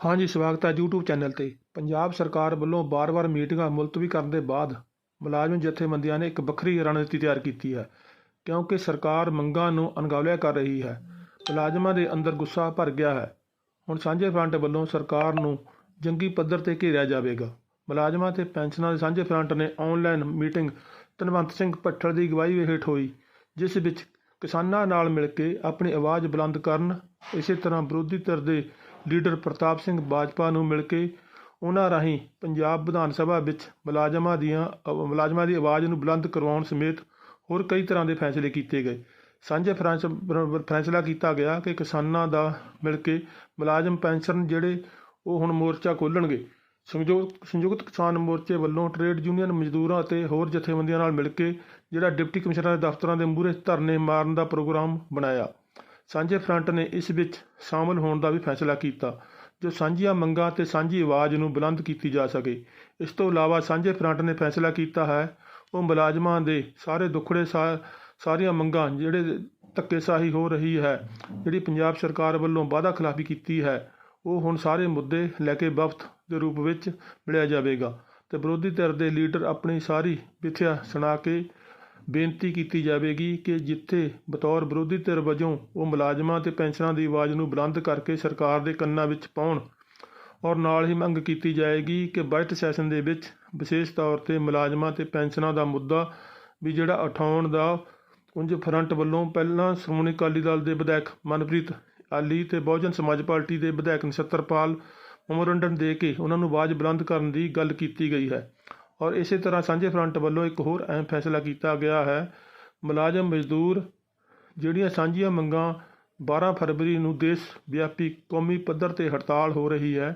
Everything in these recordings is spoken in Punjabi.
ਹਾਂਜੀ, ਸਵਾਗਤ ਹੈ YouTube ਚੈਨਲ ਤੇ। ਪੰਜਾਬ ਸਰਕਾਰ ਵੱਲੋਂ ਬਾਰ-ਬਾਰ ਮੀਟਿੰਗਾਂ ਮੁਲਤਵੀ ਕਰਨ ਦੇ ਬਾਅਦ ਮੁਲਾਜ਼ਮ ਜਥੇਬੰਦੀਆਂ ਨੇ ਇੱਕ ਵੱਖਰੀ ਰਣਨੀਤੀ ਤਿਆਰ ਕੀਤੀ ਹੈ, ਕਿਉਂਕਿ ਸਰਕਾਰ ਮੰਗਾਂ ਨੂੰ ਅਣਗੌਲਿਆ ਕਰ ਰਹੀ ਹੈ। ਮੁਲਾਜ਼ਮਾਂ ਦੇ ਅੰਦਰ ਗੁੱਸਾ ਭਰ ਗਿਆ ਹੈ। ਹੁਣ ਸਾਂਝੇ ਫਰੰਟ ਵੱਲੋਂ ਸਰਕਾਰ ਨੂੰ ਜੰਗੀ ਪੱਧਰ ਤੇ ਘੇਰਿਆ ਜਾਵੇਗਾ। ਮੁਲਾਜ਼ਮਾਂ ਤੇ ਪੈਨਸ਼ਨਾਂ ਦੇ ਸਾਂਝੇ ਫਰੰਟ ਨੇ ਆਨਲਾਈਨ ਮੀਟਿੰਗ ਧਨਵੰਤ ਸਿੰਘ ਭੱਠਲ ਦੀ ਅਗਵਾਈ ਹੇਠ ਹੋਈ, ਜਿਸ ਵਿੱਚ ਕਿਸਾਨਾਂ ਨਾਲ ਮਿਲ ਕੇ ਆਪਣੀ ਆਵਾਜ਼ ਬੁਲੰਦ ਕਰਨ, ਇਸੇ ਤਰ੍ਹਾਂ ਵਿਰੋਧੀ ਧਿਰ ਦੇ ਲੀਡਰ ਪ੍ਰਤਾਪ ਸਿੰਘ ਬਾਜਪਾ ਨੂੰ ਮਿਲ ਕੇ ਉਹਨਾਂ ਰਾਹੀਂ ਪੰਜਾਬ ਵਿਧਾਨ ਸਭਾ ਵਿੱਚ ਮੁਲਾਜ਼ਮਾਂ ਦੀਆਂ ਅਵ- ਮੁਲਾਜ਼ਮਾਂ ਦੀ ਆਵਾਜ਼ ਨੂੰ ਬੁਲੰਦ ਕਰਵਾਉਣ ਸਮੇਤ ਹੋਰ ਕਈ ਤਰ੍ਹਾਂ ਦੇ ਫੈਸਲੇ ਕੀਤੇ ਗਏ। ਸਾਂਝੇ ਫਰਾਂਸ ਫੈਸਲਾ ਕੀਤਾ ਗਿਆ ਕਿ ਕਿਸਾਨਾਂ ਦਾ ਮਿਲ ਕੇ ਮੁਲਾਜ਼ਮ ਪੈਨਸ਼ਨ ਜਿਹੜੇ ਉਹ ਹੁਣ ਮੋਰਚਾ ਖੋਲ੍ਹਣਗੇ। ਸੰਯੁਕਤ ਸੰਯੁਕਤ ਕਿਸਾਨ ਮੋਰਚੇ ਵੱਲੋਂ ਟਰੇਡ ਯੂਨੀਅਨ ਮਜ਼ਦੂਰਾਂ ਅਤੇ ਹੋਰ ਜਥੇਬੰਦੀਆਂ ਨਾਲ ਮਿਲ ਕੇ ਜਿਹੜਾ ਡਿਪਟੀ ਕਮਿਸ਼ਨਰ ਦੇ ਦਫ਼ਤਰਾਂ ਦੇ ਮੂਹਰੇ ਧਰਨੇ ਮਾਰਨ ਦਾ ਪ੍ਰੋਗਰਾਮ ਬਣਾਇਆ। ਸਾਂਝੇ ਫਰੰਟ ਨੇ ਇਸ ਵਿੱਚ ਸ਼ਾਮਲ ਹੋਣ ਦਾ ਵੀ ਫੈਸਲਾ ਕੀਤਾ, ਜੋ ਸਾਂਝੀਆਂ ਮੰਗਾਂ ਤੇ ਸਾਂਝੀ ਆਵਾਜ਼ ਨੂੰ ਬੁਲੰਦ ਕੀਤੀ ਜਾ ਸਕੇ। ਇਸ ਤੋਂ ਇਲਾਵਾ ਸਾਂਝੇ ਫਰੰਟ ਨੇ ਫੈਸਲਾ ਕੀਤਾ ਹੈ, ਉਹ ਮੁਲਾਜ਼ਮਾਂ ਦੇ ਸਾਰੇ ਦੁੱਖੜੇ ਸਾ- ਸਾਰੀਆਂ ਮੰਗਾਂ ਜਿਹੜੇ ਧੱਕੇਸ਼ਾਹੀ ਹੋ ਰਹੀ ਹੈ, ਜਿਹੜੀ ਪੰਜਾਬ ਸਰਕਾਰ ਵੱਲੋਂ ਵਾਅਦਾ ਖਿਲਾਫੀ ਕੀਤੀ ਹੈ, ਉਹ ਹੁਣ ਸਾਰੇ ਮੁੱਦੇ ਲੈ ਕੇ ਵਫਦ ਦੇ ਰੂਪ ਵਿੱਚ ਮਿਲਿਆ ਜਾਵੇਗਾ। ਤੇ ਵਿਰੋਧੀ ਧਿਰ ਦੇ ਲੀਡਰ ਆਪਣੀ ਸਾਰੀ ਵਿਥਿਆ ਸੁਣਾ ਕੇ ਬੇਨਤੀ ਕੀਤੀ ਜਾਵੇਗੀ ਕਿ ਜਿੱਥੇ ਬਤੌਰ ਵਿਰੋਧੀ ਧਿਰ ਵਜੋਂ ਉਹ ਮੁਲਾਜ਼ਮਾਂ ਤੇ ਪੈਨਸ਼ਨਾਂ ਦੀ ਆਵਾਜ਼ ਨੂੰ ਬੁਲੰਦ ਕਰਕੇ ਸਰਕਾਰ ਦੇ ਕੰਨਾਂ ਵਿੱਚ ਪਾਉਣ ਔਰ ਨਾਲ ਹੀ ਮੰਗ ਕੀਤੀ ਜਾਏਗੀ ਕਿ ਬਜਟ ਸੈਸ਼ਨ ਦੇ ਵਿੱਚ ਵਿਸ਼ੇਸ਼ ਤੌਰ ਤੇ ਮੁਲਾਜ਼ਮਾਂ ਤੇ ਪੈਨਸ਼ਨਾਂ ਦਾ ਮੁੱਦਾ ਵੀ ਜਿਹੜਾ ਉਠਾਉਣ ਦਾ ਉਂਝ ਫਰੰਟ ਵੱਲੋਂ ਪਹਿਲਾਂ ਸ਼੍ਰੋਮਣੀ ਅਕਾਲੀ ਦਲ ਦੇ ਵਿਧਾਇਕ ਮਨਪ੍ਰੀਤ ਆਲੀ ਤੇ ਬਹੁਜਨ ਸਮਾਜ ਪਾਰਟੀ ਦੇ ਵਿਧਾਇਕ ਨਛੱਤਰਪਾਲ ਮੈਮੋਰੰਡਮ ਦੇ ਕੇ ਉਹਨਾਂ ਨੂੰ ਆਵਾਜ਼ ਬੁਲੰਦ ਕਰਨ ਦੀ ਗੱਲ ਕੀਤੀ ਗਈ ਹੈ। ਔਰ ਇਸੇ ਤਰ੍ਹਾਂ ਸਾਂਝੇ ਫਰੰਟ ਵੱਲੋਂ ਇੱਕ ਹੋਰ ਅਹਿਮ ਫੈਸਲਾ ਕੀਤਾ ਗਿਆ ਹੈ। ਮੁਲਾਜ਼ਮ ਮਜ਼ਦੂਰ ਜਿਹੜੀਆਂ ਸਾਂਝੀਆਂ ਮੰਗਾਂ 12 ਫਰਵਰੀ ਨੂੰ ਦੇਸ਼ ਵਿਆਪੀ ਕੌਮੀ ਪੱਧਰ ਤੇ ਹੜਤਾਲ ਹੋ ਰਹੀ ਹੈ,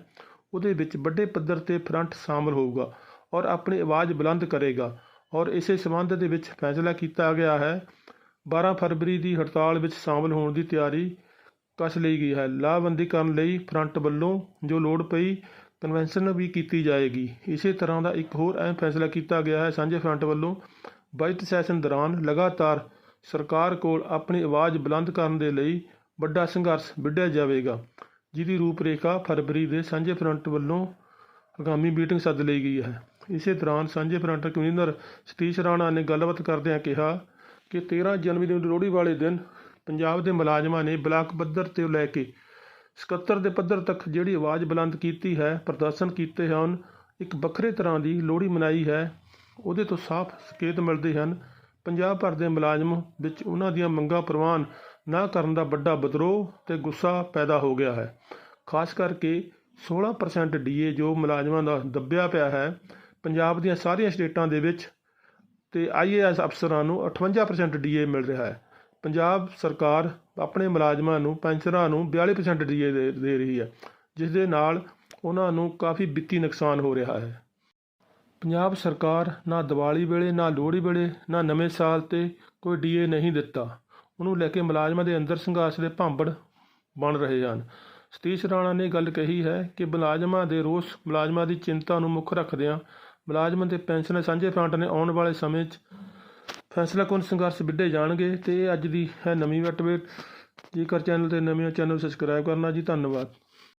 ਉਹਦੇ ਵਿੱਚ ਵੱਡੇ ਪੱਧਰ ਤੇ ਫਰੰਟ ਸ਼ਾਮਲ ਹੋਊਗਾ ਔਰ ਆਪਣੀ ਆਵਾਜ਼ ਬੁਲੰਦ ਕਰੇਗਾ। ਔਰ ਇਸੇ ਸੰਬੰਧ ਦੇ ਵਿੱਚ ਫੈਸਲਾ ਕੀਤਾ ਗਿਆ ਹੈ 12 ਫਰਵਰੀ ਦੀ ਹੜਤਾਲ ਵਿੱਚ ਸ਼ਾਮਲ ਹੋਣ ਦੀ ਤਿਆਰੀ ਕਸ ਲਈ ਗਈ ਹੈ। ਲਾਬੰਦੀ ਕਰਨ ਲਈ ਫਰੰਟ ਵੱਲੋਂ ਜੋ ਲੋੜ ਪਈ ਕਨਵੈਨਸ਼ਨ ਵੀ ਕੀਤੀ ਜਾਏਗੀ। ਇਸੇ ਤਰ੍ਹਾਂ ਦਾ ਇੱਕ ਹੋਰ ਅਹਿਮ ਫੈਸਲਾ ਕੀਤਾ ਗਿਆ ਹੈ ਸਾਂਝੇ ਫਰੰਟ ਵੱਲੋਂ। ਬਜਟ ਸੈਸ਼ਨ ਦੌਰਾਨ ਲਗਾਤਾਰ ਸਰਕਾਰ ਕੋਲ ਆਪਣੀ ਆਵਾਜ਼ ਬੁਲੰਦ ਕਰਨ ਦੇ ਲਈ ਵੱਡਾ ਸੰਘਰਸ਼ ਵਿੱਢਿਆ ਜਾਵੇਗਾ, ਜਿਹਦੀ ਰੂਪਰੇਖਾ ਫਰਵਰੀ ਦੇ ਸਾਂਝੇ ਫਰੰਟ ਵੱਲੋਂ ਆਗਾਮੀ ਮੀਟਿੰਗ ਸੱਦ ਲਈ ਗਈ ਹੈ। ਇਸੇ ਦੌਰਾਨ ਸਾਂਝੇ ਫਰੰਟ ਕਨਵੀਨਰ ਸਤੀਸ਼ ਰਾਣਾ ਨੇ ਗੱਲਬਾਤ ਕਰਦਿਆਂ ਕਿਹਾ ਕਿ 13 ਜਨਵਰੀ ਨੂੰ ਲੋਹੜੀ ਵਾਲੇ ਦਿਨ ਪੰਜਾਬ ਦੇ ਮੁਲਾਜ਼ਮਾਂ ਨੇ ਬਲਾਕ ਪੱਧਰ ਤੇ ਲੈ ਕੇ ਸਕੱਤਰ ਦੇ ਪੱਧਰ ਤੱਕ ਜਿਹੜੀ ਆਵਾਜ਼ ਬੁਲੰਦ ਕੀਤੀ ਹੈ, ਪ੍ਰਦਰਸ਼ਨ ਕੀਤੇ ਹਨ, ਇੱਕ ਵੱਖਰੇ ਤਰ੍ਹਾਂ ਦੀ ਲੋਹੜੀ ਮਨਾਈ ਹੈ, ਉਹਦੇ ਤੋਂ ਸਾਫ਼ ਸੰਕੇਤ ਮਿਲਦੇ ਹਨ। ਪੰਜਾਬ ਭਰ ਦੇ ਮੁਲਾਜ਼ਮ ਵਿੱਚ ਉਹਨਾਂ ਦੀਆਂ ਮੰਗਾਂ ਪ੍ਰਵਾਨ ਨਾ ਕਰਨ ਦਾ ਵੱਡਾ ਵਿਦਰੋਹ ਤੇ ਗੁੱਸਾ ਪੈਦਾ ਹੋ ਗਿਆ ਹੈ। ਖਾਸ ਕਰਕੇ 16% ਡੀਏ ਜੋ ਮੁਲਾਜ਼ਮਾਂ ਦਾ ਦੱਬਿਆ ਪਿਆ ਹੈ, ਪੰਜਾਬ ਦੀਆਂ ਸਾਰੀਆਂ ਸਟੇਟਾਂ ਦੇ ਵਿੱਚ ਤੇ ਆਈਏਐਸ ਅਫਸਰਾਂ ਨੂੰ 58% ਡੀਏ ਮਿਲ ਰਿਹਾ ਹੈ। ਪੰਜਾਬ ਸਰਕਾਰ ਆਪਣੇ ਮੁਲਾਜ਼ਮਾਂ ਨੂੰ ਪੈਨਸ਼ਨਰਾਂ ਨੂੰ 42% ਡੀਏ ਦੇ ਦੇ ਰਹੀ ਹੈ, ਜਿਸ ਦੇ ਨਾਲ ਉਹਨਾਂ ਨੂੰ ਕਾਫੀ ਵਿੱਤੀ ਨੁਕਸਾਨ ਹੋ ਰਿਹਾ ਹੈ। ਪੰਜਾਬ ਸਰਕਾਰ ਨਾ ਦੀਵਾਲੀ ਵੇਲੇ, ਨਾ ਲੋਹੜੀ ਵੇਲੇ, ਨਾ ਨਵੇਂ ਸਾਲ ਤੇ ਕੋਈ ਡੀਏ ਨਹੀਂ ਦਿੱਤਾ। ਉਹਨੂੰ ਲੈ ਕੇ ਮੁਲਾਜ਼ਮਾਂ ਦੇ ਅੰਦਰ ਸੰਘਰਸ਼ ਦੇ ਭਾਂਬੜ ਬਣ ਰਹੇ ਹਨ। ਸਤੀਸ਼ ਰਾਣਾ ਨੇ ਗੱਲ ਕਹੀ ਹੈ ਕਿ ਮੁਲਾਜ਼ਮਾਂ ਦੇ ਰੋਸ, ਮੁਲਾਜ਼ਮਾਂ ਦੀ ਚਿੰਤਾ ਨੂੰ ਮੁੱਖ ਰੱਖਦਿਆਂ ਮੁਲਾਜ਼ਮਾਂ ਤੇ ਪੈਨਸ਼ਨਰ ਸਾਂਝੇ ਫਰੰਟ ਨੇ ਆਉਣ ਵਾਲੇ ਸਮੇਂ 'ਚ ਫੈਸਲਾ ਕੁਨ ਸੰਘਰਸ਼ ਵਿੱਢੇ ਜਾਣਗੇ ਤੇ ਇਹ ਅੱਜ ਦੀ ਹੈ ਨਵੀਂ ਅਪਡੇਟ ਜੇਕਰ ਚੈਨਲ ਤੇ ਨਵੇਂ ਹੋ ਚੈਨਲ ਸਬਸਕ੍ਰਾਈਬ ਕਰਨਾ ਜੀ, ਧੰਨਵਾਦ।